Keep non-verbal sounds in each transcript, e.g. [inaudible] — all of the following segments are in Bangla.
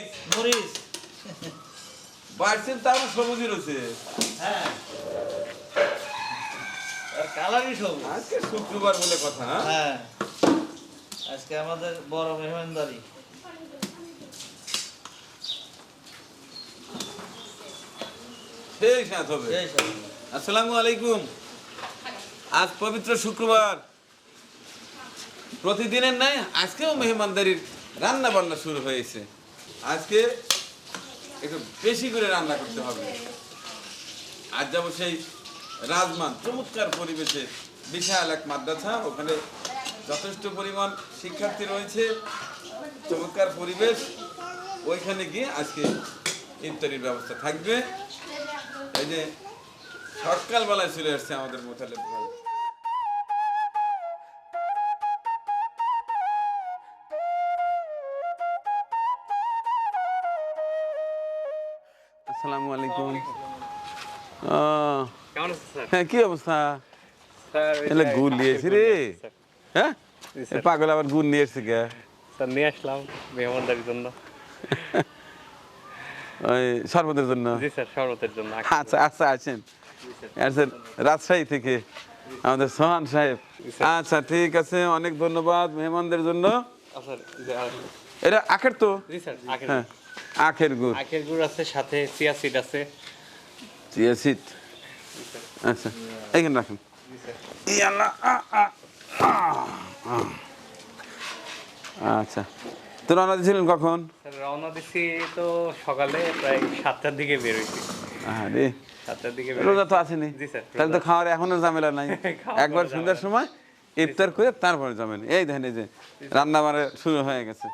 মরিচ মরিচ। বাড়ছেন তার সবুজই রয়েছে। হ্যাঁ। আর কালারই সবুজ। আজকে শুক্রবার বলে কথা হ্যাঁ? হ্যাঁ। আজকে আমাদের বড় মেহমানদারি। সেই সাথ হবে। আসসালামু আলাইকুম। আজ পবিত্র শুক্রবার। প্রতিদিনের নাই আজকেও মেহমানদারির রান্না বান্না শুরু হয়েছে। আজকে একটু বেশি করে রান্না করতে হবে। আজ যাব সেই রাজমান, চমৎকার পরিবেশে, বিশাল এক মাদ্রাসা, ওখানে যথেষ্ট পরিমাণ শিক্ষার্থী রয়েছে, চমৎকার পরিবেশ। ওইখানে গিয়ে আজকে ইফতারির ব্যবস্থা থাকবে। এই যে সকালবেলায় চলে আসছে আমাদের মোতালেব ভাই। আসসালামু আলাইকুম। আছেন হ্যাঁ কি অবস্থা? এলে গুড় নিয়ে এসেছি রে। হ্যাঁ। পাগল আবার গুড় নিয়ে এসছে কে? স্যার নিয়ে আসলাম মেহমানদারির জন্য। [laughs] ওই শরবতের জন্য? জি স্যার শরবতের জন্য আচ্ছা আচ্ছা আছেন। আসছেন রাজশাহী থেকে আমাদের সোহান সাহেব। আচ্ছা ঠিক আছে অনেক ধন্যবাদ মেহমানদের জন্য। আচ্ছা এটা আখের তো? জি স্যার আখের হ্যাঁ। আখের গুড়। আখের গুড় আছে সাথে চিয়া সিড আছে। চিয়া আচ্ছা রাখুন। আ। আচ্ছা। তো রান্না দিয়েছিলেন কখন? রওনা দিচ্ছি তো সকালে প্রায় সাতটার দিকে বের আরে সাতটার দিকে বের রোজা তো আসেনি। তাহলে তো খাওয়ার এখনও ঝামেলা নাই। [laughs] একবার সন্ধ্যার সময় ইফতার করে তারপরে যাবেন এই দেখেন এই যে রান্না বান্না শুরু হয়ে গেছে।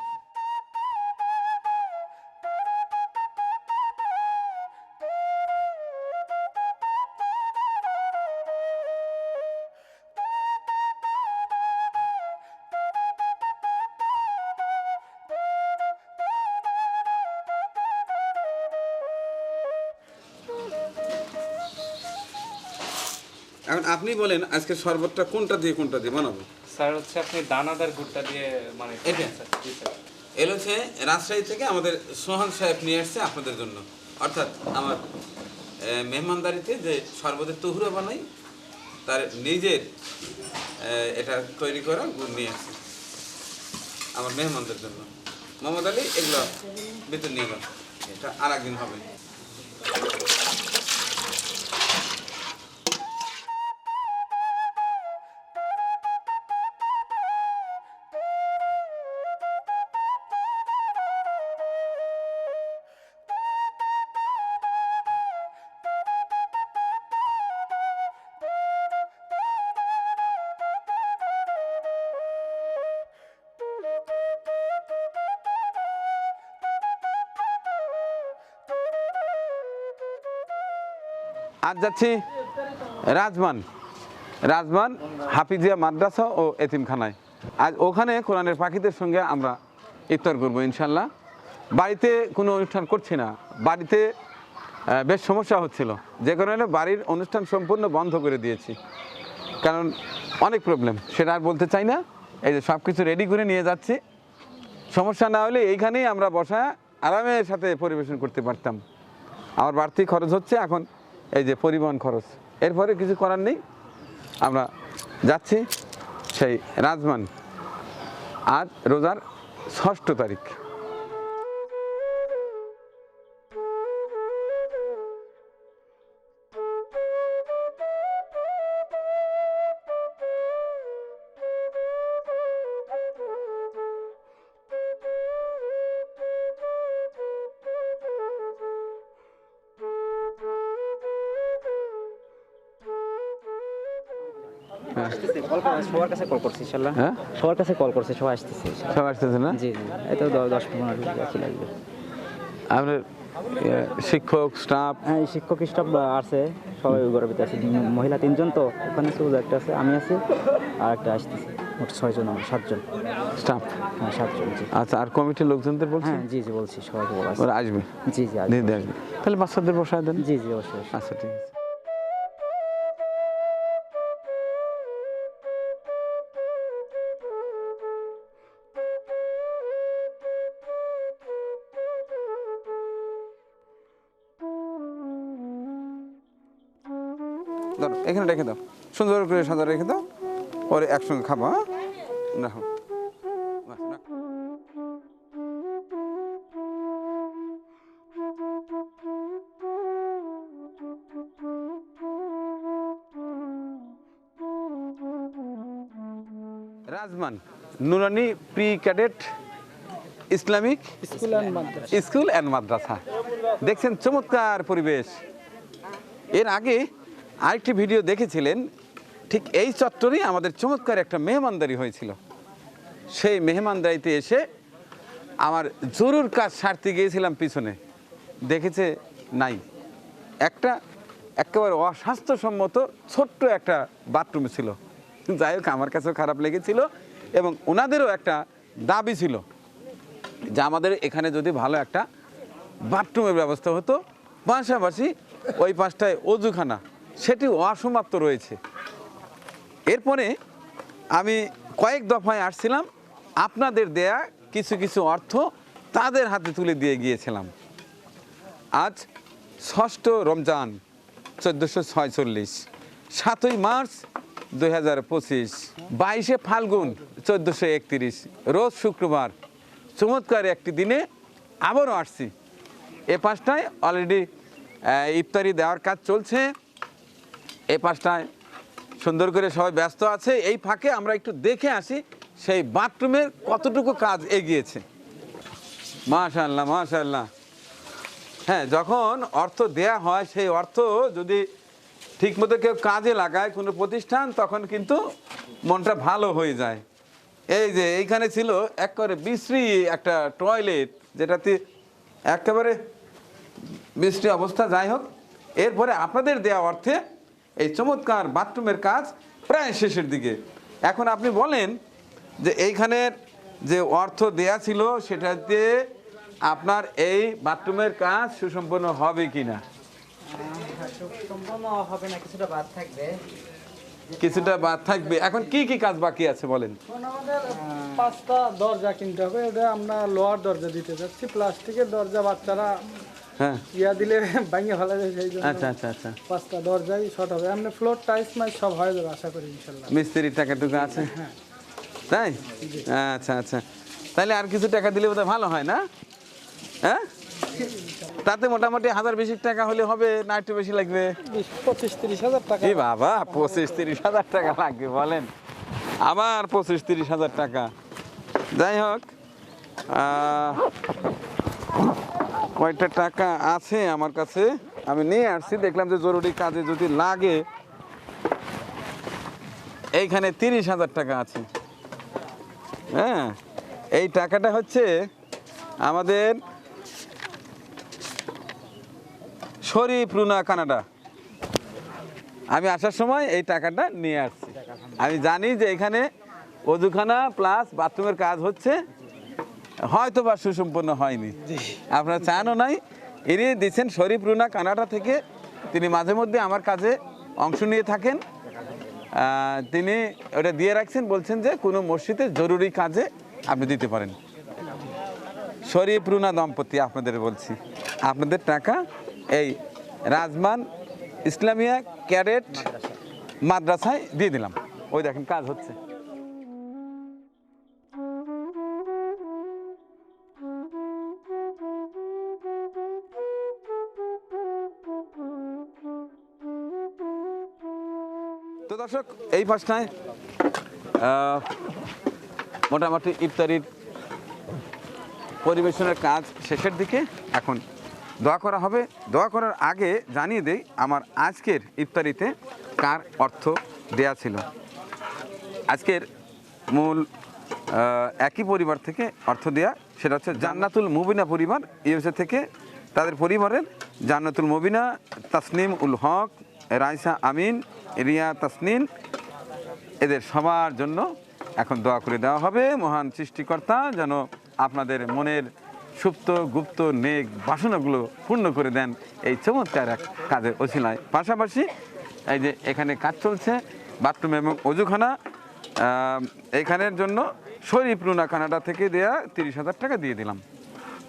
এখন আপনি বলেন আজকে শরবতটা কোনটা দিয়ে কোনটা দিয়ে বানাবো? স্যার হচ্ছে আপনি দানাদার গুড়টা দিয়ে মানে এটা? স্যার এলো হচ্ছে রাজশাহী থেকে আমাদের সোহান সাহেব নিয়ে আসছে আপনাদের জন্য। অর্থাৎ আমার মেহমানদারিতে যে শরবতের তহুরা বানাই তার নিজের এটা তৈরি করা গুড় নিয়ে আসছে আমার মেহমানদের জন্য। মোহাম্মদ আলী এগুলো বেতন নিয়ে এটা আর একদিন হবে। আজ যাচ্ছি রাজমান রাজমান হাফিজিয়া মাদ্রাসা ও এতিমখানায়। আজ ওখানে কোরআনের পাখিদের সঙ্গে আমরা ইফতার করব ইনশাল্লাহ। বাড়িতে কোনো অনুষ্ঠান করছি না। বাড়িতে বেশ সমস্যা হচ্ছিল। যে কারণে বাড়ির অনুষ্ঠান সম্পূর্ণ বন্ধ করে দিয়েছি। কারণ অনেক প্রবলেম সেটা আর বলতে চাই না। এই যে সব কিছু রেডি করে নিয়ে যাচ্ছি। সমস্যা না হলে এইখানেই আমরা বসা আরামের সাথে পরিবেশন করতে পারতাম। আমার বাড়তি খরচ হচ্ছে এখন এই যে পরিবহন খরচ। এরপরে কিছু করার নেই। আমরা যাচ্ছি সেই রাজমান। আজ রোজার ষষ্ঠ তারিখ। সবার কাছে কল করছি ইনশাল্লাহ। হ্যাঁ? সবার কাছে কল করছে সবাই আসতেছে সব আসতেছে না? জি জি। এই তো দশ পনেরো বাকি লাগবে আপনার শিক্ষক স্টাফ? হ্যাঁ শিক্ষক স্টাফ আছে। সবাই ভিতরে আছে। মহিলা তিনজন তো। ওখানে শুধু একটা আছে আমি আছি আর একটা আসতেছে। মোট ছয়জন আমরা সাতজন। স্টাফ? হ্যাঁ সাতজন জি। আচ্ছা আর কমিটির লোকজনদের বলছেন? হ্যাঁ জি জি বলছি সবাইকে বলা আসবে? জি জি আসবে। তাহলে বাচ্চাদের বসায় দেন। জি জি অবশ্যই অবশ্যই। আচ্ছা ঠিক আছে। এখানে রেখে দাও। সুন্দর করে সাজা রেখে দাও। পরে একসঙ্গে খাব হ্যাঁ? রাখো। Rajman Noorani pre cadet Islamic school and Madrasa. School and মাদ্রাসা। দেখছেন চমৎকার পরিবেশ। এর আগে আরেকটি ভিডিও দেখেছিলেন, ঠিক এই চত্বরেই আমাদের চমৎকার একটা মেহমানদারি হয়েছিল। সেই মেহমানদারিতে এসে আমার জরুর কাজ সারতে গিয়েছিলাম পিছনে। দেখেছে, নাই। একটা একেবারে অস্বাস্থ্যসম্মত ছোট্ট একটা বাথরুম ছিল। যাই হোক, আমার কাছেও খারাপ লেগেছিল এবং ওনাদেরও একটা দাবি ছিল যে আমাদের এখানে যদি ভালো একটা বাথরুমের ব্যবস্থা হতো, পাশাপাশি ওই পাশটায় অজুখানা। সেটি অসমাপ্ত রয়েছে। এরপরে আমি কয়েক দফায় আসছিলাম, আপনাদের দেয়া কিছু কিছু অর্থ তাদের হাতে তুলে দিয়ে গিয়েছিলাম। আজ ষষ্ঠ রমজান, চোদ্দোশো ছয়চল্লিশ, সাতই মার্চ দুই হাজার পঁচিশ, বাইশে ফাল্গুন চোদ্দোশো একত্রিশ, রোজ শুক্রবার। চমৎকার একটি দিনে আবারও আসছি। এ পাশটায় অলরেডি ইফতারি দেওয়ার কাজ চলছে। এই পাশটায় সুন্দর করে সবাই ব্যস্ত আছে। এই ফাঁকে আমরা একটু দেখে আসি সেই বাথরুমের কতটুকু কাজ এগিয়েছে। মাশাল্লাহ মাশাল্লাহ হ্যাঁ যখন অর্থ দেয়া হয়, সেই অর্থ যদি ঠিকমতো কেউ কাজে লাগায় কোনো প্রতিষ্ঠান, তখন কিন্তু মনটা ভালো হয়ে যায়। এই যে এইখানে ছিল একেবারে বিশ্রী একটা টয়লেট, যেটাতে একেবারে বৃষ্টি অবস্থা। যাই হোক, এরপরে আপনাদের দেওয়া অর্থে এই চমৎকার বাথরুমের কাজ প্রায় শেষের দিকে। এখন আপনি বলেন যে এইখানের যে অর্থ দেয়া ছিল সেটা সেটাতে আপনার এই বাথরুমের কাজ সুসম্পন্ন হবে কি না হবে না কিছুটা বাদ থাকবে। কিছুটা বাদ থাকবে। এখন কি কি কাজ বাকি আছে বলেন? পাঁচটা দরজা কিনতে হবে। এটা আমরা লোহার দরজা দিতে যাচ্ছি। প্লাস্টিকের দরজা বাচ্চারা হ্যাঁ। ইয়া দিলে ভেঙে ফেলা যায় সেই জন্য। আচ্ছা আচ্ছা আচ্ছা। পাঁচটা দরজাই শর্ট হবে। এমনি ফ্লোর টাইলস মাইস সব হয়ে যাবে আশা করি ইনশাল্লাহ। মিস্ত্রির টাকাটুকু আছে? তাই? আচ্ছা আচ্ছা। তাহলে আর কিছু টাকা দিলে বোধহয় ভালো হয় না? হ্যাঁ? তাতে মোটামুটি হাজার বেশি টাকা হলে হবে না একটু বেশি লাগবে? পঁচিশ তিরিশ হাজার টাকা। কি বাবা পঁচিশ তিরিশ হাজার টাকা লাগবে বলেন। আবার পঁচিশ তিরিশ হাজার টাকা। যাই হোক কয়টা টাকা আছে আমার কাছে। আমি নিয়ে আসছি, দেখলাম যে জরুরি কাজে যদি লাগে। এইখানে তিরিশ হাজার টাকা আছে। হ্যাঁ এই টাকাটা হচ্ছে আমাদের শরীফরুনা কানাডা। আমি আসার সময় এই টাকাটা নিয়ে আসছি। আমি জানি যে এখানে অজুখানা প্লাস বাথরুমের কাজ হচ্ছে। হয়তো বা সুসম্পন্ন হয়নি। আপনার চানও নাই। ইনি দিচ্ছেন শরীফ রুনা কানাডা থেকে। তিনি মাঝে মধ্যে আমার কাজে অংশ নিয়ে থাকেন। তিনি ওটা দিয়ে রাখছেন বলছেন যে কোনো মসজিদে জরুরি কাজে আপনি দিতে পারেন। শরীফ রুনা দম্পতি আপনাদের বলছি। আপনাদের টাকা এই রাজমান ইসলামিয়া ক্যারেট মাদ্রাসায় দিয়ে দিলাম। ওই দেখেন কাজ হচ্ছে। দর্শক এই আহ, মোটামুটি ইফতারির পরিবেশনের কাজ শেষের দিকে এখন দোয়া করা হবে। দোয়া করার আগে জানিয়ে দেই আমার আজকের ইফতারিতে কার অর্থ দেয়া ছিল? আজকের মূল একই পরিবার থেকে অর্থ দেয়া সেটা হচ্ছে জান্নাতুল মুবিনা পরিবার ইউএসএ থেকে তাদের পরিবারের জান্নাতুল মুবিনা তাসনিম উল হক রাইসা আমিন রিয়া তাসনিন এদের সবার জন্য এখন দোয়া করে দেওয়া হবে। মহান সৃষ্টিকর্তা যেন আপনাদের মনের সুপ্ত, গুপ্ত, নেক বাসনাগুলো পূর্ণ করে দেন এই চমৎকার এক কাজের অছিলায় পাশাপাশি এই যে এখানে কাজ চলছে, বাথরুম এবং অজুখানা এখানের জন্য শরীফ রুনা কানাডা থেকে দেয়া তিরিশ হাজার টাকা দিয়ে দিলাম।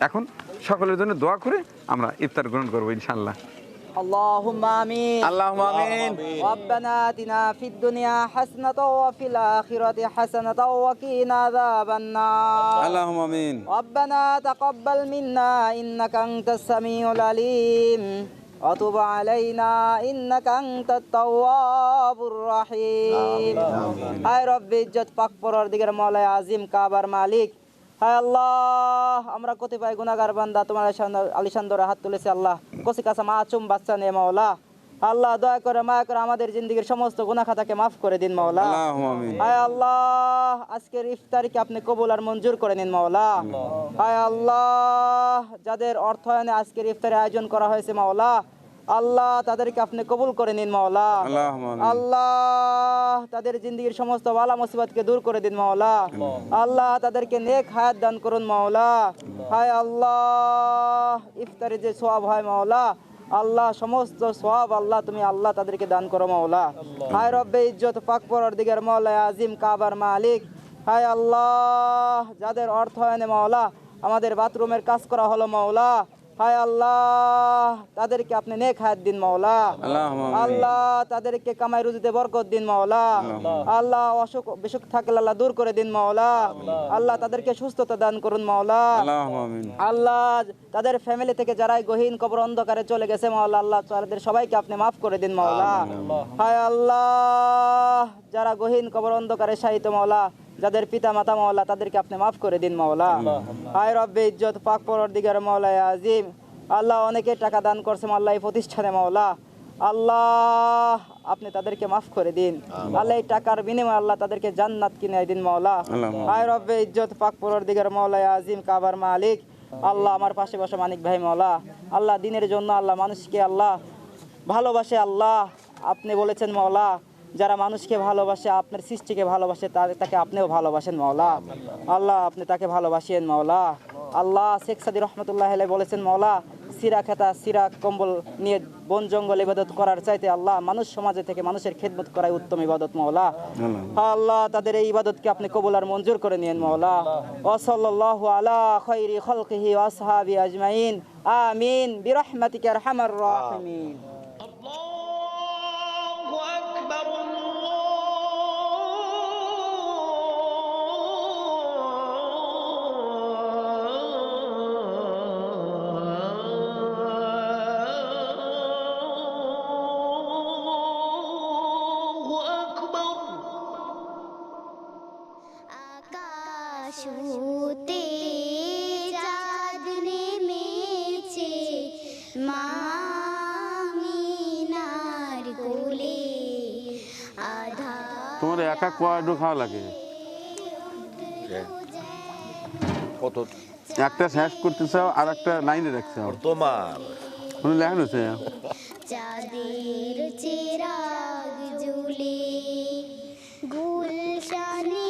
এখন সকলের জন্য দোয়া করে আমরা ইফতার গ্রহণ করব ইনশাল্লাহ اللهم امين اللهم امين ربنا اتنا في الدنيا حسنه وفي الاخره حسنه وقنا عذاب النار اللهم امين ربنا تقبل منا انك انت السميع العليم وتب علينا انك انت التواب الرحيم آمين. اي رب عزت فقبر پروردگار مولا عظيم كابر مالك হায় আল্লাহ আমরা কতিপয় গুণাগার বান্দা তোমার আলিসান্দরে হাত তুলেছে আল্লাহ। কসি কাসা মা চুম বাচ্চা নেই মাওলা আল্লাহ দয়া করে মায়া করে আমাদের জিন্দগির সমস্ত গুণা খাতাকে মাফ করে দিন মাওলা। হায় আল্লাহ আজকের ইফতারিকে আপনি কবুল আর মঞ্জুর করে নিন মাওলা। হায় আল্লাহ যাদের অর্থায়নে আজকের ইফতারের আয়োজন করা হয়েছে মাওলা আল্লাহ তাদেরকে আপনি কবুল করে নিন মাওলা। আল্লাহ তাদের জিন্দগির সমস্ত বালা মুসিবতকে দূর করে দিন মাওলা। আল্লাহ। তাদেরকে নেক হায়াত দান করুন মাওলা। হায় আল্লাহ ইফতারে যে সোয়াব হয় মাওলা আল্লাহ সমস্ত সব আল্লাহ তুমি আল্লাহ তাদেরকে দান করো মাওলা। হায় রব্বে ইজ্জত পাক পরার দিকের মাওলায় আজিম কাবার মালিক। হায় আল্লাহ যাদের অর্থ হয় মাওলা আমাদের বাথরুমের কাজ করা হলো মাওলা। আল্লাহ তাদেরকে কামাই বরকত দিন মাওলা। আল্লাহ অসুখ সুস্থতা দান করুন মাওলা। আল্লাহ তাদের ফ্যামিলি থেকে যারাই গহীন কবর অন্ধকারে চলে গেছে মাওলা আল্লাহ তাদের সবাইকে আপনি মাফ করে দিন মাওলা। হায় আল্লাহ যারা গহীন কবর অন্ধকারে সাহিত্য মাওলা যাদের পিতা মাতা মাওলা তাদেরকে আপনি মাফ করে দিন মাওলা। আয় রব্বে ইজ্জত পাক পরর দিগার মাওলা আজিম। আল্লাহ অনেকে টাকা দান করছে মাওলা এই প্রতিষ্ঠানে মাওলা। আল্লাহ আপনি তাদেরকে মাফ করে দিন। আল্লাহ। এই টাকার বিনিময়ে আল্লাহ তাদেরকে জান্নাত কিনে দিন মাওলা। আয় রব্বে ইজ্জত পাক পরর দিগার মাওলা আজিম কাবার মালিক। আল্লাহ আমার পাশে বসে মানিক ভাই মাওলা। আল্লাহ দিনের জন্য আল্লাহ মানুষকে আল্লাহ ভালোবাসে আল্লাহ। আপনি বলেছেন মাওলা যারা মানুষকে ভালোবাসে আপনার সৃষ্টিকে ভালোবাসে তাকে আপনিও ভালোবাসেন মাওলা। আল্লাহ আপনি তাকে ভালোবাসেন মাওলা। আল্লাহ শেখ সাদি রহমতুল্লাহ বলেছেন মাওলা সিরা খেতা সিরা কম্বল নিয়ে বন জঙ্গল ইবাদত করার চাইতে আল্লাহ মানুষ সমাজে থেকে মানুষের খেদমত করাই উত্তম ইবাদত মাওলা। আল্লাহ। তাদের এই ইবাদতকে আপনি কবুল আর মঞ্জুর করে নিন মাওলা। ওসল্লাল্লাহু আলা খাইরি খালকিহি আসহাবি আজমাইন। আমিন। বিরহমাতিকা আরহামার রাহিমিন। তোমার একা কয়ডো খাওয়া লাগে কত একটা শেষ করতে চাও আর একটা লাইনে রাখতে চাও। তোমার। কোনো লেখানো আছে? চাঁদের চিরাগ জ্বলে গুলশানে